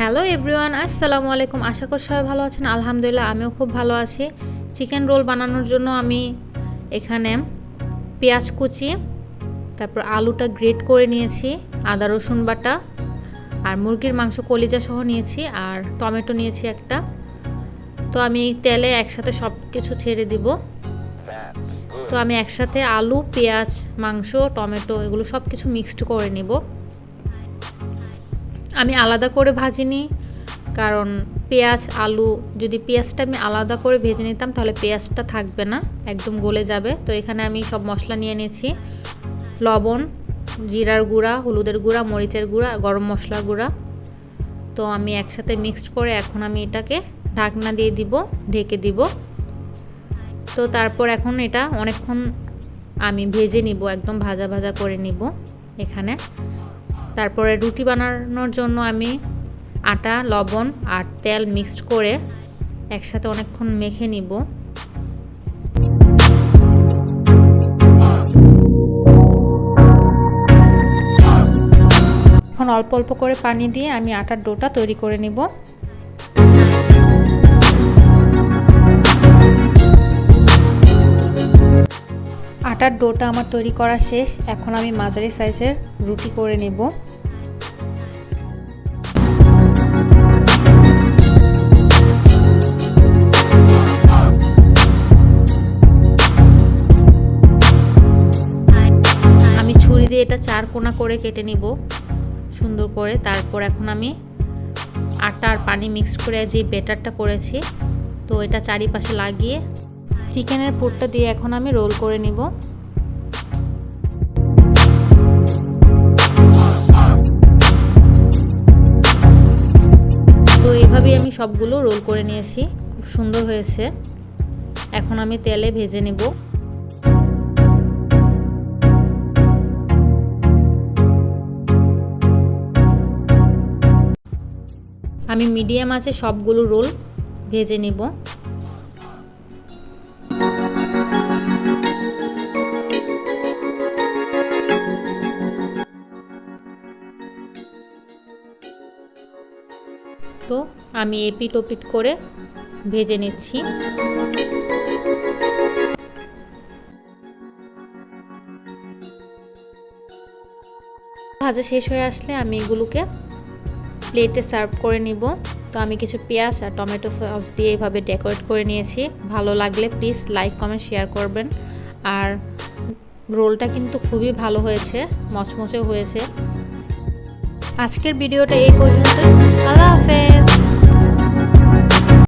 Hello everyone, আসসালামু আলাইকুম। আশা করি সবাই ভালো আছেন। আলহামদুলিল্লাহ, আমিও খুব ভালো আছি। চিকেন রোল বানানোর জন্য আমি এখানে পেঁয়াজ কুচি, তারপর আলুটা গ্রেট করে নিয়েছি, আদা, রসুন বাটা, আর মুরগির মাংস কলিজা সহ নিয়েছি, আর টমেটো নিয়েছি একটা। তো আমি তেলে একসাথে সব কিছু ছেড়ে দিব। তো আমি একসাথে আলু, পেঁয়াজ, মাংস, টমেটো, এগুলো সব কিছু মিক্সড করে নিব। আমি আলাদা করে ভাজিনি, কারণ পেঁয়াজ, আলু, যদি পেঁয়াজটা আমি আলাদা করে ভেজে নিতাম তাহলে পেঁয়াজটা থাকবে না, একদম গলে যাবে। তো এখানে আমি সব মশলা নিয়ে নিয়েছি, লবণ, জিরার গুঁড়া, হলুদের গুঁড়া, মরিচের গুঁড়া, গরম মশলার গুঁড়া। তো আমি একসাথে মিক্সড করে এখন আমি এটাকে ঢাকনা দিয়ে দিব, ঢেকে দিব। তো তারপর এখন এটা অনেকক্ষণ আমি ভেজে নিব, একদম ভাজা ভাজা করে নিব এখানে। তারপরে রুটি বানানোর জন্য আমি আটা, লবণ আর তেল মিক্সড করে একসাথে অনেকক্ষণ মেখে নিব। এখন অল্প অল্প করে পানি দিয়ে আমি আটার ডোটা তৈরি করে নিব। আটার ডোটা আমার তৈরি করা শেষ। এখন আমি মাঝারি সাইজের রুটি করে নেব। আমি ছুরি দিয়ে এটা চার কোনা করে কেটে নিব সুন্দর করে। তারপর এখন আমি আটা আর পানি মিক্স করে যে বেটারটা করেছি, তো এটা চারিপাশে লাগিয়ে চিকেনের পুরটা দিয়ে এখন আমি রোল করে নিব। তো এভাবেই আমি সবগুলো রোল করে নিয়েছি, খুব সুন্দর হয়েছে। এখন আমি তেলে ভেজে নেব। আমি মিডিয়াম আছে সবগুলো রোল ভেজে নিব। তো আমি এপিট ওপিট করে ভেজে নিচ্ছি। ভাজা শেষ হয়ে আসলে আমি এগুলোকে প্লেটে সার্ভ করে নিব। তো আমি কিছু পেঁয়াজ আর টমেটো সস দিয়ে এইভাবে ডেকোরেট করে নিয়েছি। ভালো লাগলে প্লিজ লাইক কমেন্ট শেয়ার করবেন। আর রোলটা কিন্তু খুবই ভালো হয়েছে, মচমচেও হয়েছে। আজকের ভিডিওটা এই পর্যন্ত।